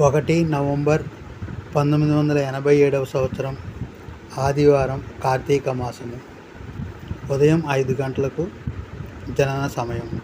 ఒకటి నవంబర్ పంతొమ్మిది వందల ఎనభై ఏడవ సంవత్సరం ఆదివారం కార్తీక మాసము. ఉదయం ఐదు గంటలకు జనన సమయం.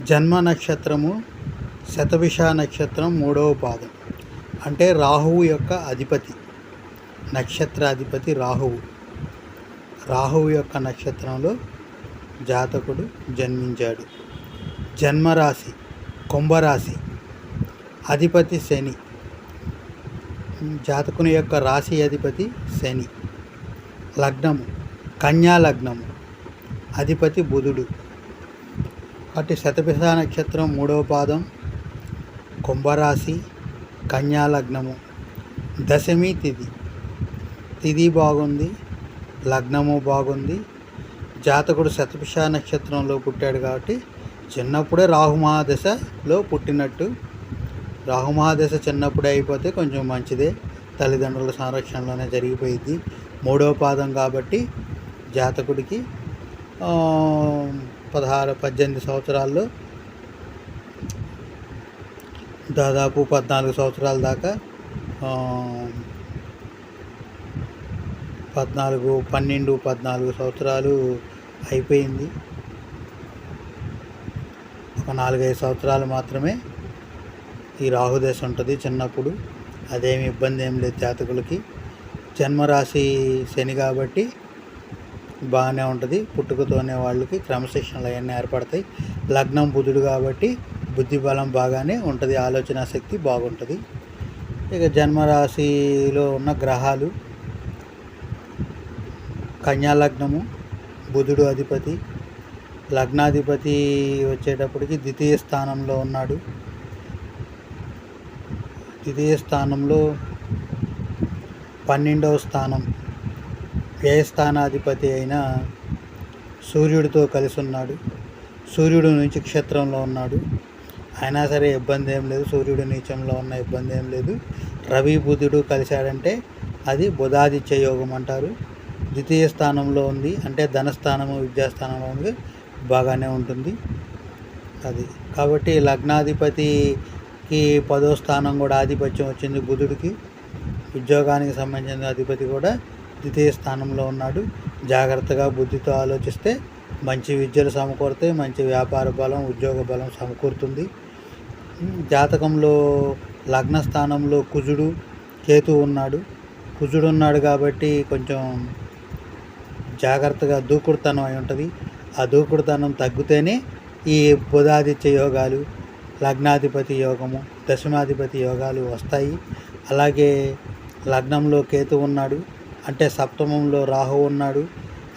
జన్మ నక్షత్రము శతభిష నక్షత్రం మూడవ పాదం. అంటే రాహువు యొక్క అధిపతి నక్షత్రాధిపతి రాహువు. రాహువు యొక్క నక్షత్రంలో జాతకుడు జన్మించాడు. జన్మరాశి కుంభరాశి. అధిపతి శని. జాతకుని యొక్క రాశి అధిపతి శని. లగ్నము. కన్యా లగ్నము. అధిపతి బుధుడు. కాబట్టి శతభిష నక్షత్రం మూడవ పాదం. కుంభరాశి. కన్యా లగ్నము. దశమి తిథి తిథి బాగుంది. లగ్నము బాగుంది. జాతకుడు శతభిష నక్షత్రంలో పుట్టాడు కాబట్టి చిన్నప్పుడే రాహుమహాదశలో పుట్టినట్టు రాహుమహాదశ చిన్నప్పుడే అయిపోతే కొంచెం మంచిదే. తల్లిదండ్రుల సంరక్షణలోనే జరిగిపోయింది మూడవ పాదం కాబట్టి జాతకుడికి పదహారు పద్దెనిమిది సంవత్సరాల్లో దాదాపు పద్నాలుగు సంవత్సరాల దాకా పద్నాలుగు పన్నెండు పద్నాలుగు సంవత్సరాలు అయిపోయింది. ఒక నాలుగైదు సంవత్సరాలు మాత్రమే ఈ రాహుదశ ఉంటుంది చిన్నప్పుడు. అదేమి ఇబ్బంది ఏం లేదు జాతకులకి. జన్మరాశి శని కాబట్టి బాగానే ఉంటుంది. పుట్టుకతోనే వాళ్ళకి క్రమశిక్షణలు అవన్నీ ఏర్పడతాయి. లగ్నం బుధుడు కాబట్టి బుద్ధి బలం బాగానే ఉంటుంది. ఆలోచన శక్తి బాగుంటుంది. ఇక జన్మరాశిలో ఉన్న గ్రహాలు. కన్యాలగ్నము బుధుడు అధిపతి లగ్నాధిపతి వచ్చేటప్పటికి ద్వితీయ స్థానంలో ఉన్నాడు. ద్వితీయ స్థానంలో పన్నెండవ స్థానం వ్యయస్థానాధిపతి అయిన సూర్యుడితో కలిసి ఉన్నాడు. సూర్యుడు నుంచి క్షేత్రంలో ఉన్నాడు. అయినా సరే ఇబ్బంది ఏం లేదు. సూర్యుడు నీచంలో ఉన్న ఇబ్బంది ఏం లేదు. రవి బుధుడు కలిశాడంటే అది బుధాదిత్య యోగం అంటారు. ద్వితీయ స్థానంలో ఉంది. అంటే ధనస్థానము విద్యాస్థానంలో ఉంది. బాగానే ఉంటుంది. అది. కాబట్టి లగ్నాధిపతి లగ్నాధిపతికి పదో స్థానం కూడా ఆధిపత్యం వచ్చింది బుధుడికి. ఉద్యోగానికి సంబంధించిన అధిపతి కూడా ద్వితీయ స్థానంలో ఉన్నాడు. జాగ్రత్తగా బుద్ధితో ఆలోచిస్తే మంచి విద్యలు సమకూరుతాయి మంచి వ్యాపార బలం ఉద్యోగ బలం సమకూరుతుంది. జాతకంలో లగ్న స్థానంలో కుజుడు కేతు ఉన్నాడు. కుజుడు ఉన్నాడు కాబట్టి కొంచెం జాగ్రత్తగా దూకుడుతనం అయి ఉంటుంది. ఆ దూకుడుతనం తగ్గితేనే ఈ బుధాదిత్య యోగాలు లగ్నాధిపతి యోగము దశమాధిపతి యోగాలు వస్తాయి. అలాగే లగ్నంలో కేతు ఉన్నాడు. అంటే సప్తమంలో రాహు ఉన్నాడు.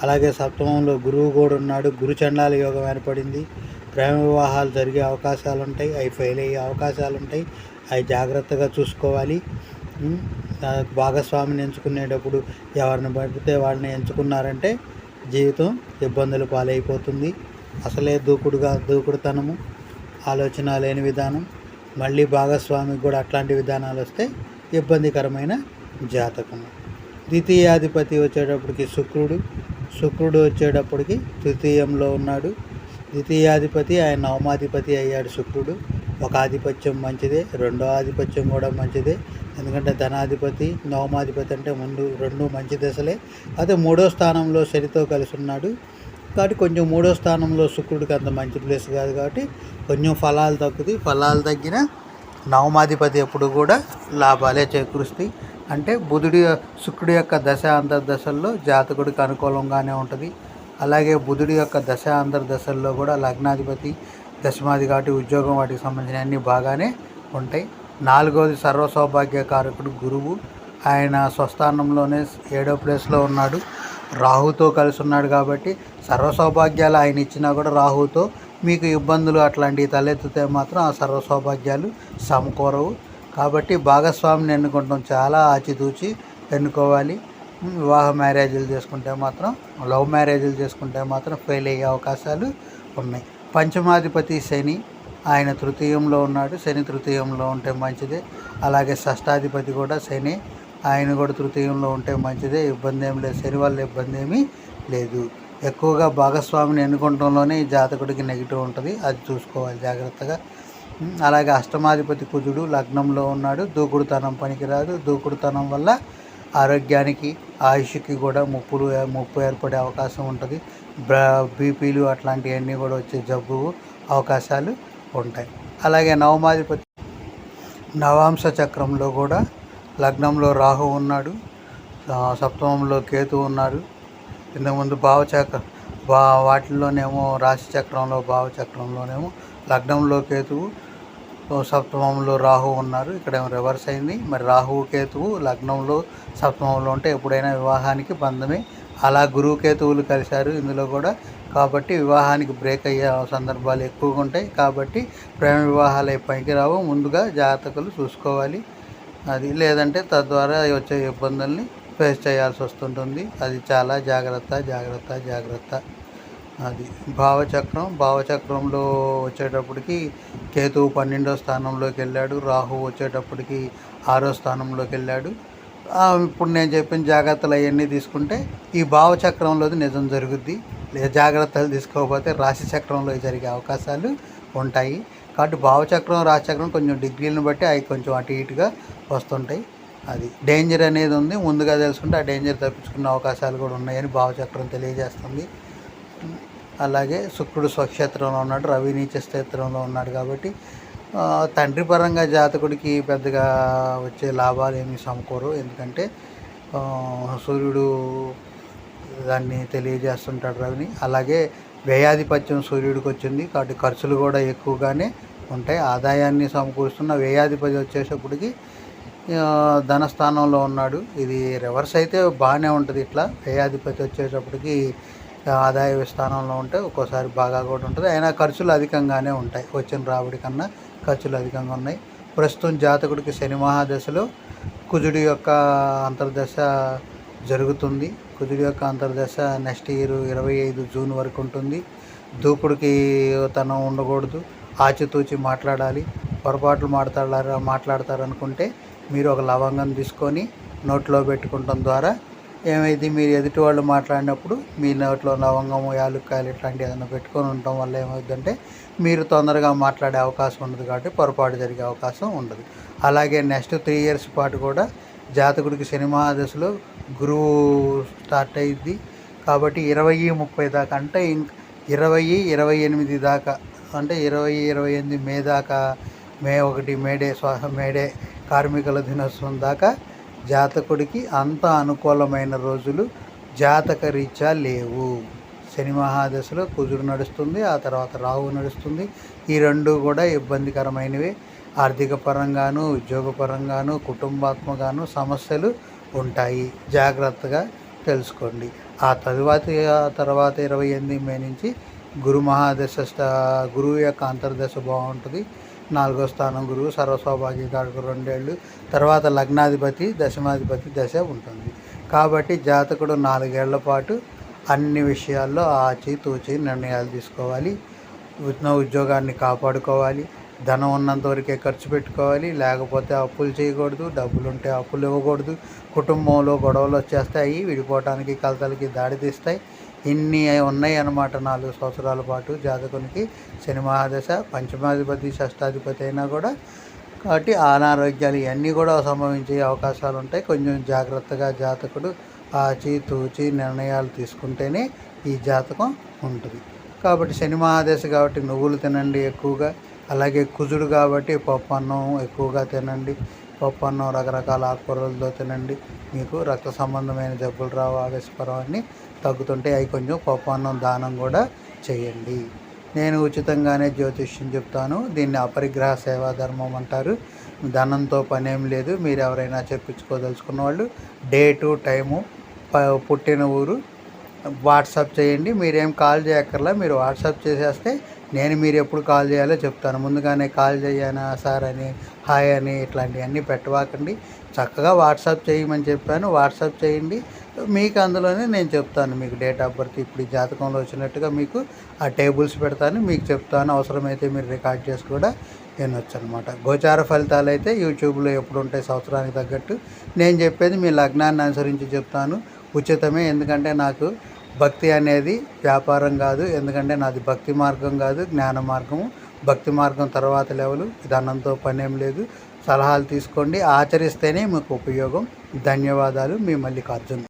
అలాగే సప్తమంలో గురువు కూడా ఉన్నాడు. గురుచండాల యోగం ఏర్పడింది. ప్రేమ వివాహాలు జరిగే అవకాశాలు ఉంటాయి అవి ఫెయిల్ అయ్యే అవకాశాలు ఉంటాయి అవి జాగ్రత్తగా చూసుకోవాలి. భాగస్వామిని ఎంచుకునేటప్పుడు ఎవరిని పడితే వాళ్ళని ఎంచుకున్నారంటే జీవితం ఇబ్బందులు పాలైపోతుంది. అసలే దూకుడుగా దూకుడుతనము. ఆలోచన లేని విధానం మళ్ళీ భాగస్వామికి కూడా అట్లాంటి విధానాలు వస్తే ఇబ్బందికరమైన జాతకము ద్వితీయాధిపతి వచ్చేటప్పటికి శుక్రుడు శుక్రుడు వచ్చేటప్పటికి తృతీయంలో ఉన్నాడు. ద్వితీయాధిపతి ఆయన నవమాధిపతి అయ్యాడు శుక్రుడు. ఒక ఆధిపత్యం మంచిదే రెండో ఆధిపత్యం కూడా మంచిదే. ఎందుకంటే ధనాధిపతి నవమాధిపతి అంటే ముందు రెండు మంచి దశలే. అదే మూడో స్థానంలో శనితో కలిసి ఉన్నాడు. కాబట్టి కొంచెం మూడో స్థానంలో శుక్రుడికి అంత మంచి ప్లేస్ కాదు కాబట్టి కొంచెం ఫలాలు తగ్గుతాయి. ఫలాలు తగ్గిన నవమాధిపతి ఎప్పుడు కూడా లాభాలే చేకూరుస్తాయి. అంటే బుధుడి శుక్రుడి యొక్క దశ అంతర్దశల్లో జాతకుడికి అనుకూలంగానే ఉంటుంది. అలాగే బుధుడి యొక్క దశ అంతర్దశల్లో కూడా లగ్నాధిపతి దశమాది కాబట్టి ఉద్యోగం వాటికి సంబంధించిన అన్నీ బాగానే ఉంటాయి. నాలుగవది సర్వసౌభాగ్య కారకుడు గురువు. ఆయన స్వస్థానంలోనే ఏడో ప్లేస్లో ఉన్నాడు. రాహుతో కలిసి ఉన్నాడు కాబట్టి సర్వ సౌభాగ్యాలు ఆయన ఇచ్చినా కూడా రాహుతో మీకు ఇబ్బందులు అట్లాంటివి తలెత్తితే మాత్రం ఆ సర్వ సౌభాగ్యాలు సమకూరవు. కాబట్టి భాగస్వామిని ఎన్నుకుంటాం. చాలా ఆచితూచి ఎన్నుకోవాలి. వివాహ మ్యారేజీలు చేసుకుంటే మాత్రం లవ్ మ్యారేజీలు చేసుకుంటే మాత్రం ఫెయిల్ అయ్యే అవకాశాలు ఉన్నాయి. పంచమాధిపతి శని ఆయన తృతీయంలో ఉన్నాడు. శని తృతీయంలో ఉంటే మంచిదే. అలాగే షష్టాధిపతి కూడా శని ఆయన కూడా తృతీయంలో ఉంటే మంచిదే ఇబ్బంది ఏం లేదు. శని వల్ల ఇబ్బంది ఏమీ లేదు. ఎక్కువగా భాగస్వామిని ఎన్నుకోవడంలోనే ఈ జాతకుడికి నెగిటివ్ ఉంటుంది. అది చూసుకోవాలి జాగ్రత్తగా. అలాగే అష్టమాధిపతి కుజుడు లగ్నంలో ఉన్నాడు. దూకుడుతనం పనికిరాదు. దూకుడుతనం వల్ల ఆరోగ్యానికి ఆయుష్కి కూడా ముప్పులు ముప్పు ఏర్పడే అవకాశం ఉంటుంది. బీపీలు అట్లాంటివన్నీ కూడా వచ్చే జబ్బు అవకాశాలు ఉంటాయి. అలాగే నవమాధిపతి నవాంశ చక్రంలో కూడా లగ్నంలో రాహు ఉన్నాడు. సప్తమంలో కేతు ఉన్నారు. ఇంతకుముందు భావచక్ర బా వాటిల్లోనేమో రాశి చక్రంలో భావచక్రంలోనేమో లగ్నంలో కేతువు సప్తమంలో రాహు ఉన్నారు. ఇక్కడ ఏమో రివర్స్ అయింది. మరి రాహువు కేతువు లగ్నంలో సప్తమంలో ఉంటే ఎప్పుడైనా వివాహానికి బంధమే. అలా గురువు కేతువులు కలిశారు ఇందులో కూడా. కాబట్టి వివాహానికి బ్రేక్ అయ్యే సందర్భాలు ఎక్కువగా ఉంటాయి. కాబట్టి ప్రేమ వివాహాలు పైకి రావు. ముందుగా జాతకులు చూసుకోవాలి. అది లేదంటే తద్వారా వచ్చే ఇబ్బందుల్ని ఫేస్ చేయాల్సి వస్తుంటుంది. అది చాలా జాగ్రత్త జాగ్రత్త జాగ్రత్త. అది భావచక్రం భావచక్రంలో వచ్చేటప్పటికి కేతువు పన్నెండో స్థానంలోకి వెళ్ళాడు. రాహు వచ్చేటప్పటికి ఆరో స్థానంలోకి వెళ్ళాడు. ఇప్పుడు నేను చెప్పిన జాగ్రత్తలు అవన్నీ తీసుకుంటే ఈ భావచక్రంలోది నిజం జరుగుద్ది. లేదా జాగ్రత్తలు తీసుకోకపోతే రాశి చక్రంలో జరిగే అవకాశాలు ఉంటాయి. కాబట్టి భావచక్రం రాచక్రం కొంచెం డిగ్రీలను బట్టి అవి కొంచెం అటు ఇటుగా వస్తుంటాయి. అది డేంజర్ అనేది ఉంది. ముందుగా తెలుసుకుంటే ఆ డేంజర్ తప్పించుకునే అవకాశాలు కూడా ఉన్నాయని భావచక్రం తెలియజేస్తుంది. అలాగే శుక్రుడు స్వక్షేత్రంలో ఉన్నాడు. రవి నీచక్షేత్రంలో ఉన్నాడు కాబట్టి తండ్రి పరంగా జాతకుడికి పెద్దగా వచ్చే లాభాలు ఏమి సమకూరు ఎందుకంటే సూర్యుడు దాన్ని తెలియజేస్తుంటాడు రవిని. అలాగే వ్యయాధిపత్యం సూర్యుడికి వచ్చింది కాబట్టి ఖర్చులు కూడా ఎక్కువగానే ఉంటాయి. ఆదాయాన్ని సమకూరుస్తున్న వ్యయాధిపతి వచ్చేటప్పటికి ధనస్థానంలో ఉన్నాడు. ఇది రివర్స్ అయితే బాగానే ఉంటుంది ఇట్లా. వ్యయాధిపతి వచ్చేటప్పటికి ఆదాయ స్థానంలో ఉంటే ఒక్కోసారి బాగా కూడా ఉంటుంది. అయినా ఖర్చులు అధికంగానే ఉంటాయి. వచ్చిన రాబడి కన్నా ఖర్చులు అధికంగా ఉన్నాయి. ప్రస్తుతం జాతకుడికి శని మహాదశలో కుజుడి యొక్క అంతర్దశ జరుగుతుంది. కుజుడి యొక్క అంతర్దశ నెక్స్ట్ ఇయర్ ఇరవై ఐదు జూన్ వరకు ఉంటుంది. దూకుడికి తనం ఉండకూడదు. ఆచితూచి మాట్లాడాలి. పొరపాట్లు మాట్లాడారు మాట్లాడతారనుకుంటే మీరు ఒక లవంగం తీసుకొని నోట్లో పెట్టుకుంటాం ద్వారా ఏమైంది? మీరు ఎదుటి వాళ్ళు మాట్లాడినప్పుడు మీ నోట్లో లవంగము యాలుక్కాయలు ఇట్లాంటివి ఏదైనా పెట్టుకొని ఉండటం వల్ల ఏమవుతుందంటే మీరు తొందరగా మాట్లాడే అవకాశం ఉండదు కాబట్టి పొరపాటు జరిగే అవకాశం ఉండదు. అలాగే నెక్స్ట్ త్రీ ఇయర్స్ పాటు కూడా జాతకుడికి శని మహాదశలో గురువు స్టార్ట్ అయింది కాబట్టి ఇరవై ముప్పై దాకా అంటే ఇంక ఇరవై ఇరవై ఎనిమిది దాకా అంటే ఇరవై ఇరవై ఎనిమిది మే దాకా మే ఒకటి మేడే స్వాహ మేడే కార్మికుల దినోత్సవం దాకా జాతకుడికి అంత అనుకూలమైన రోజులు జాతక రీత్యా లేవు. శని మహాదశలో కుజుడు నడుస్తుంది ఆ తర్వాత రాహు నడుస్తుంది. ఈ రెండు కూడా ఇబ్బందికరమైనవి. ఆర్థిక పరంగాను ఉద్యోగపరంగాను కుటుంబాత్మగాను సమస్యలు ఉంటాయి. జాగ్రత్తగా తెలుసుకోండి. ఆ తరువాత తర్వాత ఇరవై ఎనిమిది మే నుంచి గురు మహాదశ గురువు యొక్క అంతర్దశ బాగుంటుంది. నాలుగో స్థానం గురువు సర్వస్వభాగ్యకారుడు రెండేళ్ళు. తర్వాత లగ్నాధిపతి దశమాధిపతి దశ ఉంటుంది. కాబట్టి జాతకుడు నాలుగేళ్ళ పాటు అన్ని విషయాల్లో ఆచి తూచి నిర్ణయాలు తీసుకోవాలి. ఉన్న ఉద్యోగాన్ని కాపాడుకోవాలి. ధనం ఉన్నంత వరకే ఖర్చు పెట్టుకోవాలి. లేకపోతే అప్పులు చేయకూడదు. డబ్బులు ఉంటే అప్పులు ఇవ్వకూడదు. కుటుంబంలో గొడవలు వచ్చేస్తాయి. విడిపోవటానికి కలతలకి దాడి తీస్తాయి. ఇన్ని ఉన్నాయి అన్నమాట నాలుగు సంవత్సరాల పాటు జాతకునికి. శని మహాదశ పంచమాధిపతి షష్టాధిపతి అయినా కూడా కాబట్టి అనారోగ్యాలు ఇవన్నీ కూడా సంభవించే అవకాశాలు ఉంటాయి. కొంచెం జాగ్రత్తగా జాతకుడు ఆచి తూచి నిర్ణయాలు తీసుకుంటేనే ఈ జాతకం ఉంటుంది. కాబట్టి శని మహాదశ కాబట్టి నువ్వులు తినండి ఎక్కువగా. అలాగే కుజుడు కాబట్టి పప్పు అన్నం ఎక్కువగా తినండి. పప్పు అన్నం రకరకాల ఆకుకూరలతో తినండి. మీకు రక్త సంబంధమైన జబ్బులు రావు ఆవేశపరం అన్నీ తగ్గుతుంటే అవి కొంచెం పప్పు అన్నం దానం కూడా చేయండి. నేను ఉచితంగానే జ్యోతిష్యం చెప్తాను. దీన్ని అపరిగ్రహ సేవా ధర్మం అంటారు. ధనంతో పనేం లేదు. మీరు ఎవరైనా చెప్పించుకోదలుచుకున్న వాళ్ళు డేటు టైము ప- పుట్టిన ఊరు వాట్సాప్ చేయండి. మీరేం కాల్ చేయక్కర్లా. మీరు వాట్సాప్ చేసేస్తే నేను మీరు ఎప్పుడు కాల్ చేయాలో చెప్తాను. ముందుగానే కాల్ చేయనా సార్ అని హాయ్ అని ఇట్లాంటివన్నీ పెట్టవాకండి. చక్కగా వాట్సాప్ చేయమని చెప్పాను. వాట్సాప్ చేయండి. మీకు అందులోనే నేను చెప్తాను మీకు డేట్ ఆఫ్ బర్త్ ఇప్పుడు ఈ జాతకంలో వచ్చినట్టుగా మీకు ఆ టేబుల్స్ పెడతాను మీకు చెప్తాను అవసరమైతే మీరు రికార్డ్ చేసి కూడా వినొచ్చు అనమాట గోచార ఫలితాలు అయితే యూట్యూబ్లో ఎప్పుడు ఉంటాయి సంవత్సరానికి తగ్గట్టు. నేను చెప్పేది మీ లగ్నాన్ని అనుసరించి చెప్తాను. ఉచితమే ఎందుకంటే నాకు భక్తి అనేది వ్యాపారం కాదు ఎందుకంటే నాది భక్తి మార్గం కాదు జ్ఞాన మార్గము. భక్తి మార్గం తర్వాత లెవెలు ధనంతో పనేం లేదు. సలహాలు తీసుకోండి. ఆచరిస్తేనే మీకు ఉపయోగం. ధన్యవాదాలు. మీ మల్లికార్జున్.